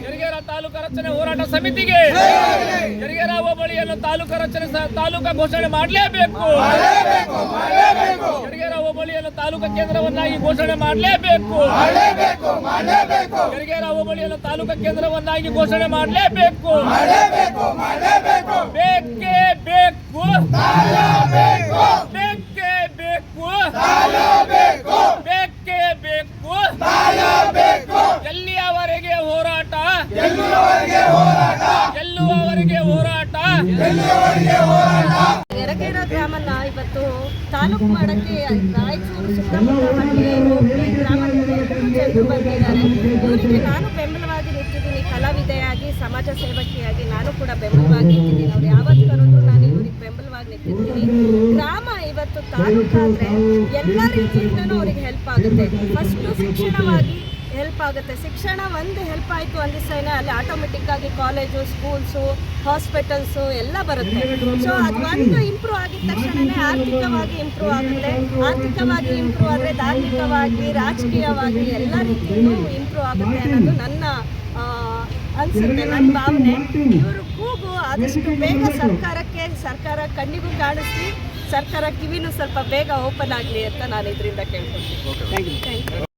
ಸಮಿತಿಗೆ ತಾಲೂಕ ರಚನೆ ಹೋರಾಟ ಸಮಿತಿಗೆ ಯರಿಗೇರ ಹೋಬಳಿಯನ್ನು ತಾಲೂಕು ರಚನೆ ತಾಲೂಕು ಘೋಷಣೆ ಮಾಡಲೇಬೇಕು. ಯರಿಗೇರ ಹೋಬಳಿಯನ್ನು ತಾಲೂಕು ಕೇಂದ್ರವನ್ನಾಗಿ ಘೋಷಣೆ ಮಾಡಲೇಬೇಕು. ಯರಿಗೇರ ಹೋಬಳಿಯನ್ನು ತಾಲೂಕು ಕೇಂದ್ರವನ್ನಾಗಿ ಘೋಷಣೆ ಮಾಡಲೇಬೇಕು. ಯರಗೇರ ಗ್ರಾಮನ ಇವತ್ತು ತಾಲೂಕು ಮಾಡಕ್ಕೆ ರಾಯಚೂರು ಸುತ್ತಮುತ್ತ ಜನರು ನಾನು ಬೆಂಬಲವಾಗಿ ನಿಂತಿದ್ದೀನಿ. ಕಲಾವಿದೆಯಾಗಿ, ಸಮಾಜ ಸೇವಕಿಯಾಗಿ ನಾನು ಕೂಡ ಬೆಂಬಲವಾಗಿ ನಿಂತಿದ್ದೀನಿ. ಅವ್ರು ಯಾವತ್ತು ಕರೆದ್ರು ನಾನು ಇವ್ರಿಗೆ ಬೆಂಬಲವಾಗಿ ನಿಂತಿರ್ತೀನಿ. ಗ್ರಾಮ ಇವತ್ತು ತಾಲೂಕಾದ್ರೆ ಎಲ್ಲ ರೀತಿಯಿಂದನೂ ಅವ್ರಿಗೆ ಹೆಲ್ಪ್ ಆಗುತ್ತೆ. ಫಸ್ಟು ಶಿಕ್ಷಣವಾಗಿ ಹೆಲ್ಪ್ ಆಗುತ್ತೆ. ಶಿಕ್ಷಣ ಒಂದು ಹೆಲ್ಪ್ ಆಯಿತು ಅಂದಿಸೇನೆ ಅಲ್ಲಿ ಆಟೋಮೆಟಿಕ್ಕಾಗಿ ಕಾಲೇಜು ಸ್ಕೂಲ್ಸು ಹಾಸ್ಪಿಟಲ್ಸು ಎಲ್ಲ ಬರುತ್ತೆ. ಸೊ ಅದು ಒಂದು ಇಂಪ್ರೂವ್ ಆಗಿದ ತಕ್ಷಣವೇ ಆರ್ಥಿಕವಾಗಿ ಇಂಪ್ರೂವ್ ಆಗುತ್ತೆ. ಆರ್ಥಿಕವಾಗಿ ಇಂಪ್ರೂವ್ ಆದರೆ ಧಾರ್ಮಿಕವಾಗಿ ರಾಜಕೀಯವಾಗಿ ಎಲ್ಲ ರೀತಿಯಲ್ಲೂ ಇಂಪ್ರೂವ್ ಆಗುತ್ತೆ ಅನ್ನೋದು ನನ್ನ ಅನಿಸುತ್ತೆ ನನ್ನ ಭಾವನೆ. ಇವರು ಕೂಗು ಆದಷ್ಟು ಬೇಗ ಸರ್ಕಾರಕ್ಕೆ ಸರ್ಕಾರ ಕಣ್ಣಿಗೂ ಕಾಣಿಸಿ ಸರ್ಕಾರ ಕಿವಿನೂ ಸ್ವಲ್ಪ ಬೇಗ ಓಪನ್ ಆಗಲಿ ಅಂತ ನಾನು ಇದರಿಂದ ಕೇಳ್ಕೊಳ್ತೀನಿ. Thank you